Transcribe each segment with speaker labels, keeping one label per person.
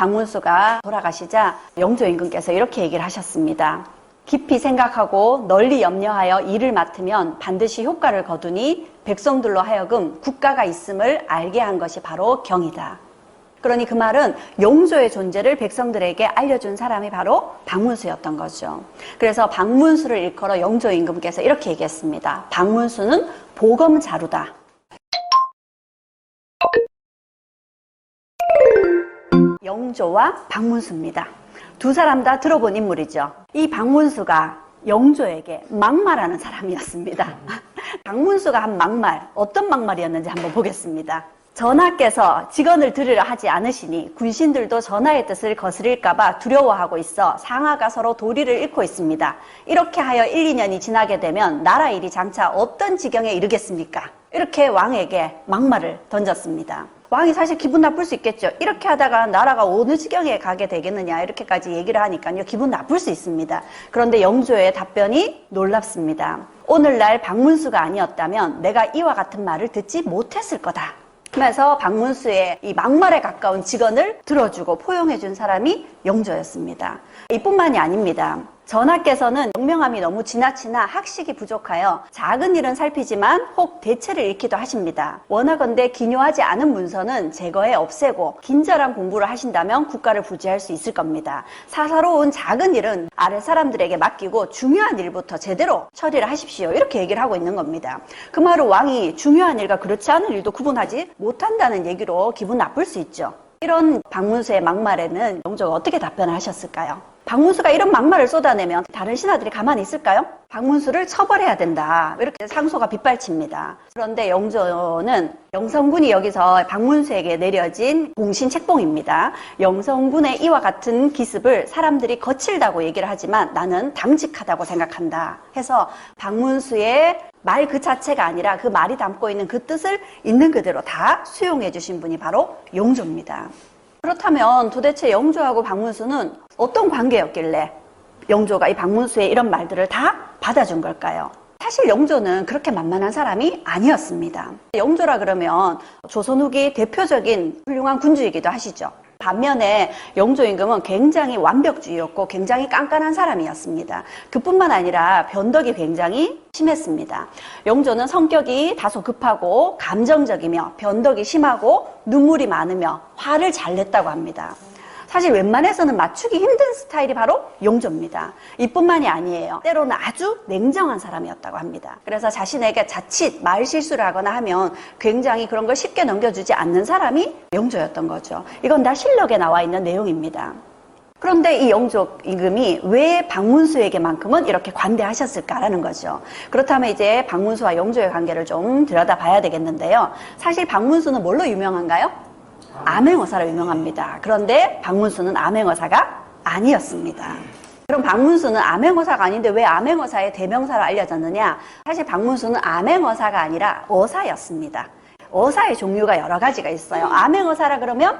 Speaker 1: 박문수가 돌아가시자 영조 임금께서 이렇게 얘기를 하셨습니다. 깊이 생각하고 널리 염려하여 일을 맡으면 반드시 효과를 거두니 백성들로 하여금 국가가 있음을 알게 한 것이 바로 경이다. 그러니 그 말은 용조의 존재를 백성들에게 알려준 사람이 바로 박문수였던 거죠. 그래서 박문수를 일컬어 영조 임금께서 이렇게 얘기했습니다. 박문수는 보검자루다. 영조와 박문수입니다. 두 사람 다 들어본 인물이죠. 이 박문수가 영조에게 막말하는 사람이었습니다. 박문수가 한 막말, 어떤 막말이었는지 한번 보겠습니다. 전하께서 직언을 들으려 하지 않으시니 군신들도 전하의 뜻을 거스릴까봐 두려워하고 있어 상하가 서로 도리를 잃고 있습니다. 이렇게 하여 1, 2년이 지나게 되면 나라 일이 장차 어떤 지경에 이르겠습니까? 이렇게 왕에게 막말을 던졌습니다. 왕이 사실 기분 나쁠 수 있겠죠. 이렇게 하다가 나라가 어느 지경에 가게 되겠느냐 이렇게까지 얘기를 하니까요. 기분 나쁠 수 있습니다. 그런데 영조의 답변이 놀랍습니다. 오늘날 박문수가 아니었다면 내가 이와 같은 말을 듣지 못했을 거다. 그래서 박문수의 이 막말에 가까운 직언을 들어주고 포용해준 사람이 영조였습니다. 이뿐만이 아닙니다. 전하께서는 영명함이 너무 지나치나 학식이 부족하여 작은 일은 살피지만 혹 대체를 잃기도 하십니다. 워낙건대 기묘하지 않은 문서는 제거해 없애고 긴절한 공부를 하신다면 국가를 부지할 수 있을 겁니다. 사사로운 작은 일은 아래 사람들에게 맡기고 중요한 일부터 제대로 처리를 하십시오. 이렇게 얘기를 하고 있는 겁니다. 그 말은 왕이 중요한 일과 그렇지 않은 일도 구분하지 못한다는 얘기로 기분 나쁠 수 있죠. 이런 박문수의 막말에는 영조가 어떻게 답변을 하셨을까요? 박문수가 이런 막말을 쏟아내면 다른 신하들이 가만히 있을까요? 박문수를 처벌해야 된다. 이렇게 상소가 빗발칩니다. 그런데 영조는 영성군이 여기서 박문수에게 내려진 공신 책봉입니다. 영성군의 이와 같은 기습을 사람들이 거칠다고 얘기를 하지만 나는 당직하다고 생각한다. 해서 박문수의 말 그 자체가 아니라 그 말이 담고 있는 그 뜻을 있는 그대로 다 수용해 주신 분이 바로 용조입니다. 그렇다면 도대체 영조하고 박문수는 어떤 관계였길래 영조가 이 박문수의 이런 말들을 다 받아준 걸까요? 사실 영조는 그렇게 만만한 사람이 아니었습니다. 영조라 그러면 조선 후기 대표적인 훌륭한 군주이기도 하시죠. 반면에 영조 임금은 굉장히 완벽주의였고 굉장히 깐깐한 사람이었습니다. 그뿐만 아니라 변덕이 굉장히 심했습니다. 영조는 성격이 다소 급하고 감정적이며 변덕이 심하고 눈물이 많으며 화를 잘 냈다고 합니다. 사실 웬만해서는 맞추기 힘든 스타일이 바로 용조입니다. 이뿐만이 아니에요. 때로는 아주 냉정한 사람이었다고 합니다. 그래서 자신에게 자칫 말 실수를 하거나 하면 굉장히 그런 걸 쉽게 넘겨주지 않는 사람이 용조였던 거죠. 이건 다 실력에 나와 있는 내용입니다. 그런데 이 영조 임금이 왜 박문수에게만큼은 이렇게 관대하셨을까라는 거죠. 그렇다면 이제 박문수와 영조의 관계를 좀 들여다봐야 되겠는데요. 사실 박문수는 뭘로 유명한가요? 암행어사로 유명합니다. 그런데 박문수는 암행어사가 아니었습니다. 그럼 박문수는 암행어사가 아닌데 왜 암행어사의 대명사로 알려졌느냐? 사실 박문수는 암행어사가 아니라 어사였습니다. 어사의 종류가 여러 가지가 있어요. 암행어사라 그러면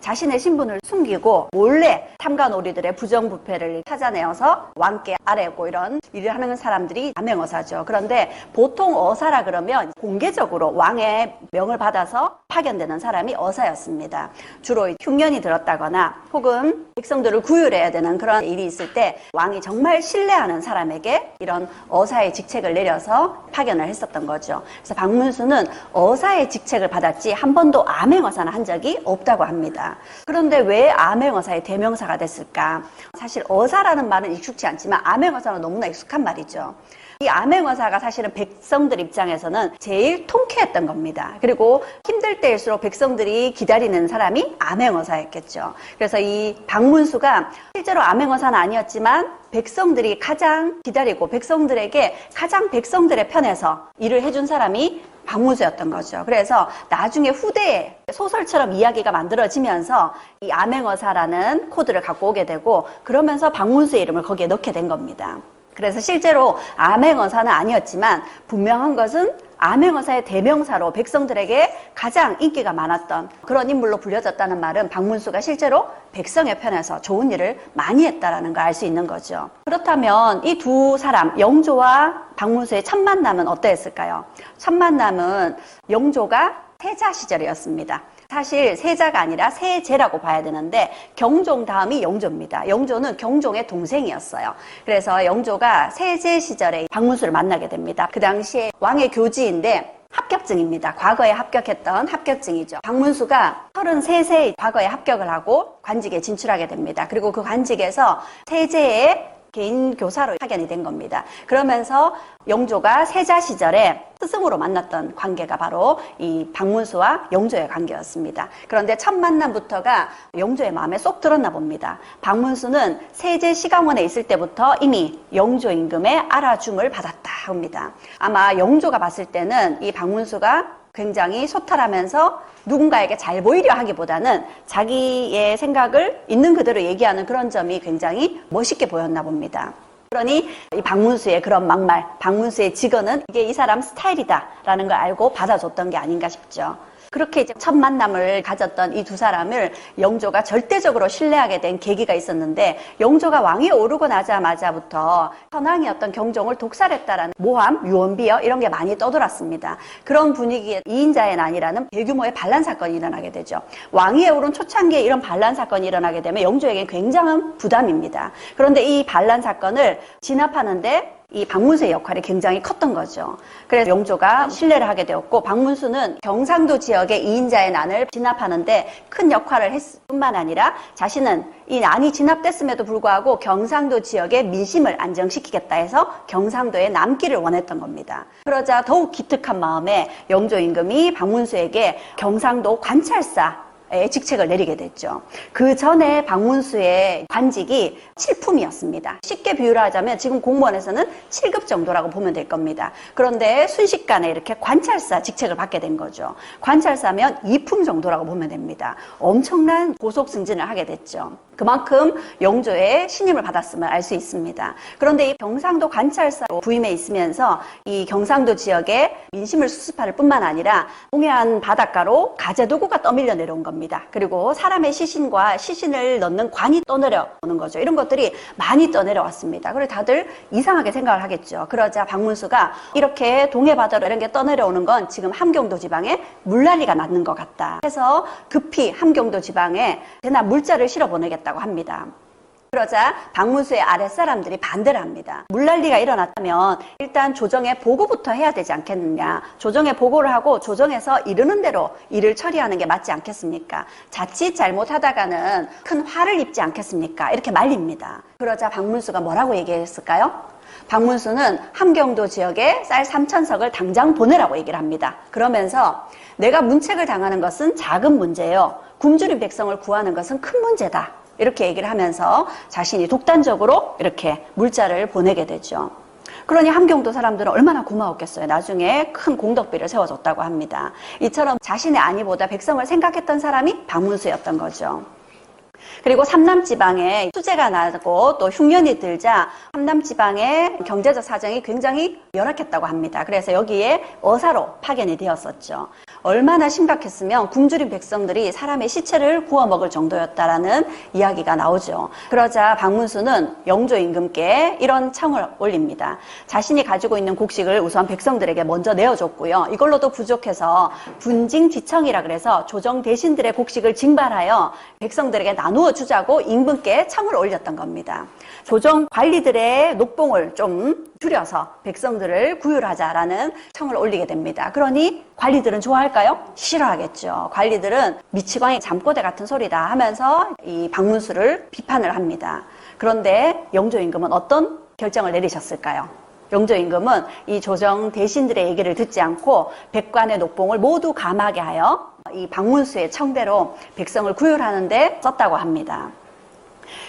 Speaker 1: 자신의 신분을 숨기고 몰래 탐관오리들의 부정부패를 찾아내어서 왕께 아래고 이런 일을 하는 사람들이 암행어사죠. 그런데 보통 어사라 그러면 공개적으로 왕의 명을 받아서 파견되는 사람이 어사였습니다. 주로 흉년이 들었다거나 혹은 백성들을 구휼해야 되는 그런 일이 있을 때 왕이 정말 신뢰하는 사람에게 이런 어사의 직책을 내려서 파견을 했었던 거죠. 그래서 박문수는 어사의 직책을 받았지 한 번도 암행어사는 한 적이 없다고 합니다. 그런데 왜 암행어사의 대명사가 됐을까? 사실 어사라는 말은 익숙치 않지만 암행어사는 너무나 익숙한 말이죠. 이 암행어사가 사실은 백성들 입장에서는 제일 통쾌했던 겁니다. 그리고 힘들 때일수록 백성들이 기다리는 사람이 암행어사였겠죠. 그래서 이 박문수가 실제로 암행어사는 아니었지만 백성들이 가장 기다리고 백성들에게 가장 백성들의 편에서 일을 해준 사람이 박문수였던 거죠. 그래서 나중에 후대에 소설처럼 이야기가 만들어지면서 이 암행어사라는 코드를 갖고 오게 되고 그러면서 박문수의 이름을 거기에 넣게 된 겁니다. 그래서 실제로 암행어사는 아니었지만 분명한 것은 암행어사의 대명사로 백성들에게 가장 인기가 많았던 그런 인물로 불려졌다는 말은 박문수가 실제로 백성의 편에서 좋은 일을 많이 했다라는 걸 알 수 있는 거죠. 그렇다면 이 두 사람 영조와 박문수의 첫 만남은 어떠했을까요? 첫 만남은 영조가 태자 시절이었습니다. 사실 세자가 아니라 세제라고 봐야 되는데 경종 다음이 영조입니다. 영조는 경종의 동생이었어요. 그래서 영조가 세제 시절에 박문수를 만나게 됩니다. 그 당시에 왕의 교지인데 합격증입니다. 과거에 합격했던 합격증이죠. 박문수가 33세에 과거에 합격을 하고 관직에 진출하게 됩니다. 그리고 그 관직에서 세제의 개인 교사로 파견이 된 겁니다. 그러면서 영조가 세자 시절에 스승으로 만났던 관계가 바로 이 박문수와 영조의 관계였습니다. 그런데 첫 만남부터가 영조의 마음에 쏙 들었나 봅니다. 박문수는 세제 시강원에 있을 때부터 이미 영조 임금의 알아줌을 받았다 합니다. 아마 영조가 봤을 때는 이 박문수가 굉장히 소탈하면서 누군가에게 잘 보이려 하기보다는 자기의 생각을 있는 그대로 얘기하는 그런 점이 굉장히 멋있게 보였나 봅니다. 그러니 이 박문수의 그런 막말, 박문수의 직언은 이게 이 사람 스타일이다라는 걸 알고 받아줬던 게 아닌가 싶죠. 그렇게 이제 첫 만남을 가졌던 이 두 사람을 영조가 절대적으로 신뢰하게 된 계기가 있었는데 영조가 왕위에 오르고 나자마자부터 현황이었던 경종을 독살했다라는 모함, 유언비어 이런 게 많이 떠돌았습니다. 그런 분위기에 이인자의 난이라는 대규모의 반란 사건이 일어나게 되죠. 왕위에 오른 초창기에 이런 반란 사건이 일어나게 되면 영조에게 굉장한 부담입니다. 그런데 이 반란 사건을 진압하는데 이 박문수의 역할이 굉장히 컸던 거죠. 그래서 영조가 신뢰를 하게 되었고 박문수는 경상도 지역의 이인자의 난을 진압하는데 큰 역할을 했을 뿐만 아니라 자신은 이 난이 진압됐음에도 불구하고 경상도 지역의 민심을 안정시키겠다 해서 경상도에 남기를 원했던 겁니다. 그러자 더욱 기특한 마음에 영조 임금이 박문수에게 경상도 관찰사 의 직책을 내리게 됐죠. 그 전에 박문수의 관직이 7품이었습니다. 쉽게 비유를 하자면 지금 공무원에서는 7급 정도라고 보면 될 겁니다. 그런데 순식간에 이렇게 관찰사 직책을 받게 된 거죠. 관찰사면 2품 정도라고 보면 됩니다. 엄청난 고속 승진을 하게 됐죠. 그만큼 영조의 신임을 받았음을 알 수 있습니다. 그런데 이 경상도 관찰사로 부임해 있으면서 이 경상도 지역의 민심을 수습할 뿐만 아니라 동해안 바닷가로 가재도구가 떠밀려 내려온 겁니다. 그리고 사람의 시신과 시신을 넣는 관이 떠내려오는 거죠. 이런 것들이 많이 떠내려왔습니다. 그리고 다들 이상하게 생각을 하겠죠. 그러자 박문수가 이렇게 동해 바다로 이런 게 떠내려오는 건 지금 함경도 지방에 물난리가 났는 것 같다. 해서 급히 함경도 지방에 대나 물자를 실어 보내겠다고 합니다. 그러자 박문수의 아랫사람들이 반대를 합니다. 물난리가 일어났다면 일단 조정에 보고부터 해야 되지 않겠느냐. 조정에 보고를 하고 조정에서 이르는 대로 일을 처리하는 게 맞지 않겠습니까? 자칫 잘못하다가는 큰 화를 입지 않겠습니까? 이렇게 말립니다. 그러자 박문수가 뭐라고 얘기했을까요? 박문수는 함경도 지역에 쌀 3천석을 당장 보내라고 얘기를 합니다. 그러면서 내가 문책을 당하는 것은 작은 문제예요. 굶주린 백성을 구하는 것은 큰 문제다. 이렇게 얘기를 하면서 자신이 독단적으로 이렇게 물자를 보내게 되죠. 그러니 함경도 사람들은 얼마나 고마웠겠어요. 나중에 큰 공덕비를 세워줬다고 합니다. 이처럼 자신의 안위보다 백성을 생각했던 사람이 박문수였던 거죠. 그리고 삼남 지방에 수재가 나고 또 흉년이 들자 삼남 지방의 경제적 사정이 굉장히 열악했다고 합니다. 그래서 여기에 어사로 파견이 되었었죠. 얼마나 심각했으면 굶주린 백성들이 사람의 시체를 구워 먹을 정도였다라는 이야기가 나오죠. 그러자 박문수는 영조 임금께 이런 청을 올립니다. 자신이 가지고 있는 곡식을 우선 백성들에게 먼저 내어줬고요. 이걸로도 부족해서 분징지청이라 그래서 조정 대신들의 곡식을 징발하여 백성들에게 나 누어 주자고 임금께 청을 올렸던 겁니다. 조정 관리들의 녹봉을 좀 줄여서 백성들을 구휼하자라는 청을 올리게 됩니다. 그러니 관리들은 좋아할까요? 싫어하겠죠. 관리들은 미치광이 잠꼬대 같은 소리다 하면서 이 박문수를 비판을 합니다. 그런데 영조 임금은 어떤 결정을 내리셨을까요? 영조 임금은 이 조정 대신들의 얘기를 듣지 않고 백관의 녹봉을 모두 감하게 하여 이 박문수의 청대로 백성을 구휼하는데 썼다고 합니다.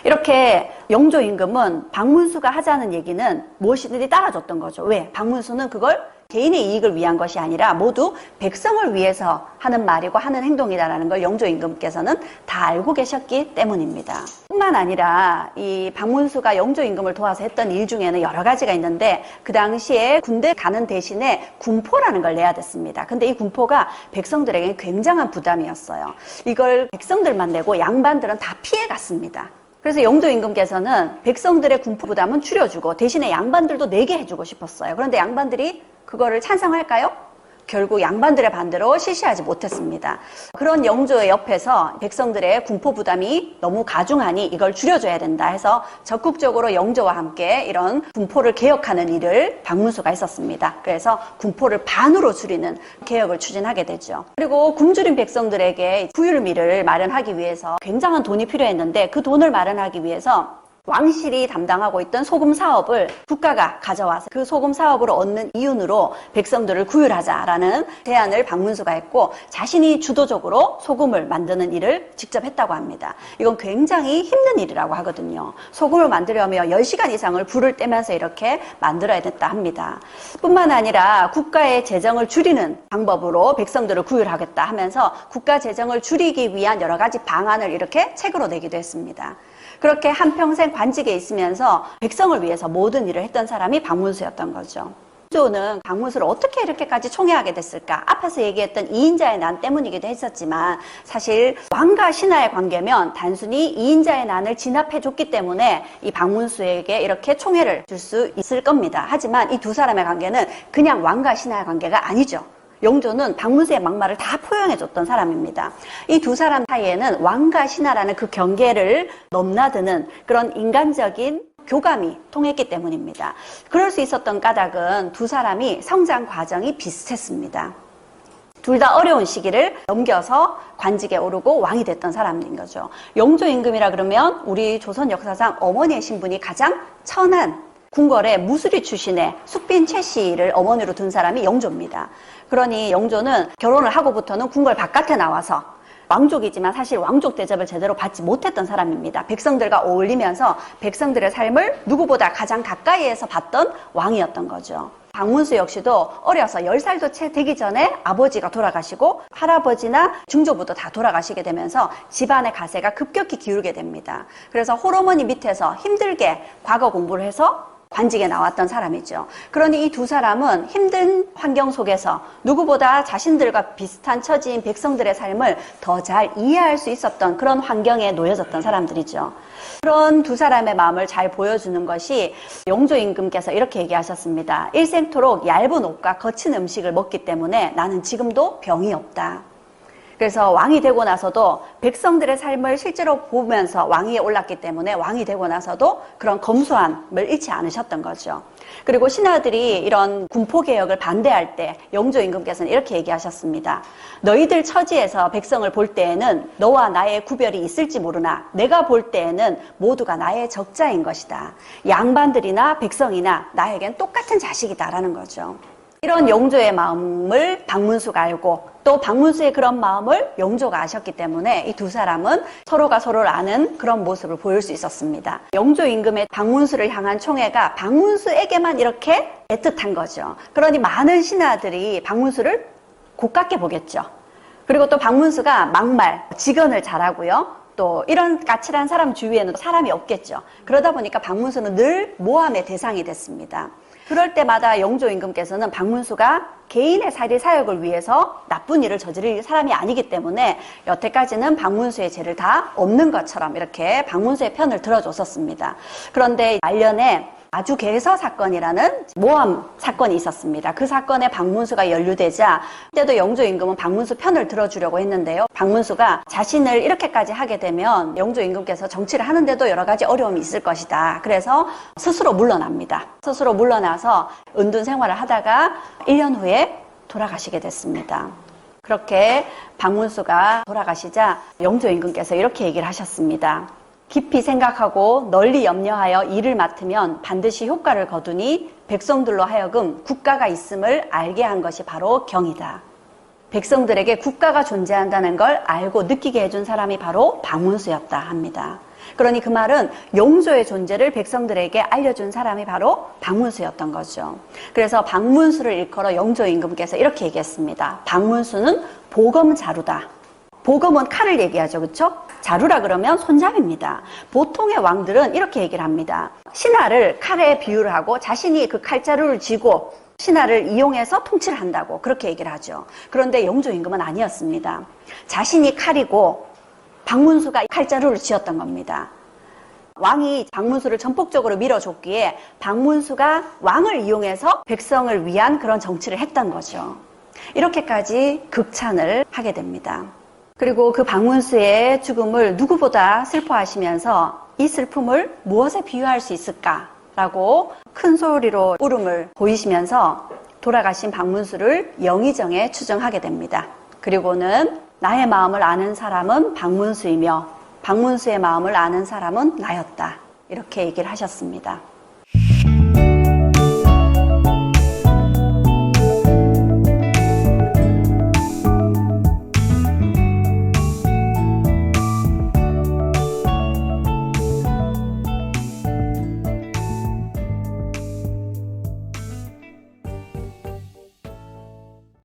Speaker 1: 이렇게 영조 임금은 박문수가 하자는 얘기는 무엇이든지 따라줬던 거죠. 왜? 박문수는 그걸 개인의 이익을 위한 것이 아니라 모두 백성을 위해서 하는 말이고 하는 행동이다라는 걸 영조 임금께서는 다 알고 계셨기 때문입니다. 뿐만 아니라 이 박문수가 영조 임금을 도와서 했던 일 중에는 여러 가지가 있는데 그 당시에 군대 가는 대신에 군포라는 걸 내야 됐습니다. 근데 이 군포가 백성들에게 굉장한 부담이었어요. 이걸 백성들만 내고 양반들은 다 피해 갔습니다. 그래서 영조 임금께서는 백성들의 군포 부담은 줄여주고 대신에 양반들도 내게 해주고 싶었어요. 그런데 양반들이 그거를 찬성할까요? 결국 양반들의 반대로 실시하지 못했습니다. 그런 영조의 옆에서 백성들의 군포 부담이 너무 가중하니 이걸 줄여줘야 된다 해서 적극적으로 영조와 함께 이런 군포를 개혁하는 일을 박문수가 했었습니다. 그래서 군포를 반으로 줄이는 개혁을 추진하게 되죠. 그리고 굶주린 백성들에게 구휼미를 마련하기 위해서 굉장한 돈이 필요했는데 그 돈을 마련하기 위해서 왕실이 담당하고 있던 소금 사업을 국가가 가져와서 그 소금 사업으로 얻는 이윤으로 백성들을 구휼하자라는 제안을 박문수가 했고 자신이 주도적으로 소금을 만드는 일을 직접 했다고 합니다. 이건 굉장히 힘든 일이라고 하거든요. 소금을 만들려면 10시간 이상을 불을 떼면서 이렇게 만들어야 됐다 합니다. 뿐만 아니라 국가의 재정을 줄이는 방법으로 백성들을 구휼하겠다 하면서 국가 재정을 줄이기 위한 여러 가지 방안을 이렇게 책으로 내기도 했습니다. 그렇게 한평생 관직에 있으면서 백성을 위해서 모든 일을 했던 사람이 박문수였던 거죠. 조는 박문수를 어떻게 이렇게까지 총애하게 됐을까? 앞에서 얘기했던 이인자의 난 때문이기도 했었지만 사실 왕과 신하의 관계면 단순히 이인자의 난을 진압해줬기 때문에 이 박문수에게 이렇게 총애를 줄 수 있을 겁니다. 하지만 이 두 사람의 관계는 그냥 왕과 신하의 관계가 아니죠. 영조는 박문수의 막말을 다 포용해줬던 사람입니다. 이 두 사람 사이에는 왕과 신하라는 그 경계를 넘나드는 그런 인간적인 교감이 통했기 때문입니다. 그럴 수 있었던 까닭은 두 사람이 성장 과정이 비슷했습니다. 둘다 어려운 시기를 넘겨서 관직에 오르고 왕이 됐던 사람인 거죠. 영조 임금이라 그러면 우리 조선 역사상 어머니의 신분이 가장 천한 궁궐의 무수리 출신의 숙빈 최 씨를 어머니로 둔 사람이 영조입니다. 그러니 영조는 결혼을 하고부터는 궁궐 바깥에 나와서 왕족이지만 사실 왕족 대접을 제대로 받지 못했던 사람입니다. 백성들과 어울리면서 백성들의 삶을 누구보다 가장 가까이에서 봤던 왕이었던 거죠. 박문수 역시도 어려서 10살도 채 되기 전에 아버지가 돌아가시고 할아버지나 중조부도 다 돌아가시게 되면서 집안의 가세가 급격히 기울게 됩니다. 그래서 홀어머니 밑에서 힘들게 과거 공부를 해서 관직에 나왔던 사람이죠. 그러니 이 두 사람은 힘든 환경 속에서 누구보다 자신들과 비슷한 처지인 백성들의 삶을 더 잘 이해할 수 있었던 그런 환경에 놓여졌던 사람들이죠. 그런 두 사람의 마음을 잘 보여주는 것이 영조 임금께서 이렇게 얘기하셨습니다. 일생토록 얇은 옷과 거친 음식을 먹기 때문에 나는 지금도 병이 없다. 그래서 왕이 되고 나서도 백성들의 삶을 실제로 보면서 왕위에 올랐기 때문에 왕이 되고 나서도 그런 검소함을 잃지 않으셨던 거죠. 그리고 신하들이 이런 군포개혁을 반대할 때 영조 임금께서는 이렇게 얘기하셨습니다. 너희들 처지에서 백성을 볼 때에는 너와 나의 구별이 있을지 모르나 내가 볼 때에는 모두가 나의 적자인 것이다. 양반들이나 백성이나 나에겐 똑같은 자식이다라는 거죠. 이런 영조의 마음을 박문수가 알고 또 박문수의 그런 마음을 영조가 아셨기 때문에 이 두 사람은 서로가 서로를 아는 그런 모습을 보일 수 있었습니다. 영조 임금의 박문수를 향한 총애가 박문수에게만 이렇게 애틋한 거죠. 그러니 많은 신하들이 박문수를 고깝게 보겠죠. 그리고 또 박문수가 막말, 직언을 잘하고요. 또 이런 까칠한 사람 주위에는 사람이 없겠죠. 그러다 보니까 박문수는 늘 모함의 대상이 됐습니다. 그럴 때마다 영조 임금께서는 박문수가 개인의 사리 사역을 위해서 나쁜 일을 저지를 사람이 아니기 때문에 여태까지는 박문수의 죄를 다 없는 것처럼 이렇게 박문수의 편을 들어줬었습니다. 그런데 말년에 아주 개서 사건이라는 모함 사건이 있었습니다. 그 사건에 박문수가 연루되자 그때도 영조 임금은 박문수 편을 들어주려고 했는데요. 박문수가 자신을 이렇게까지 하게 되면 영조 임금께서 정치를 하는데도 여러 가지 어려움이 있을 것이다. 그래서 스스로 물러납니다. 스스로 물러나서 은둔 생활을 하다가 1년 후에 돌아가시게 됐습니다. 그렇게 박문수가 돌아가시자 영조 임금께서 이렇게 얘기를 하셨습니다. 깊이 생각하고 널리 염려하여 일을 맡으면 반드시 효과를 거두니 백성들로 하여금 국가가 있음을 알게 한 것이 바로 경이다. 백성들에게 국가가 존재한다는 걸 알고 느끼게 해준 사람이 바로 박문수였다 합니다. 그러니 그 말은 용조의 존재를 백성들에게 알려준 사람이 바로 박문수였던 거죠. 그래서 박문수를 일컬어 영조 임금께서 이렇게 얘기했습니다. 박문수는 보검자루다. 보검은 칼을 얘기하죠. 그렇죠? 자루라 그러면 손잡이입니다. 보통의 왕들은 이렇게 얘기를 합니다. 신하를 칼에 비유를 하고 자신이 그 칼자루를 쥐고 신하를 이용해서 통치를 한다고 그렇게 얘기를 하죠. 그런데 영조 임금은 아니었습니다. 자신이 칼이고 박문수가 칼자루를 쥐었던 겁니다. 왕이 박문수를 전폭적으로 밀어줬기에 박문수가 왕을 이용해서 백성을 위한 그런 정치를 했던 거죠. 이렇게까지 극찬을 하게 됩니다. 그리고 그 박문수의 죽음을 누구보다 슬퍼하시면서 이 슬픔을 무엇에 비유할 수 있을까라고 큰 소리로 울음을 보이시면서 돌아가신 박문수를 영의정에 추정하게 됩니다. 그리고는 나의 마음을 아는 사람은 박문수이며 박문수의 마음을 아는 사람은 나였다. 이렇게 얘기를 하셨습니다.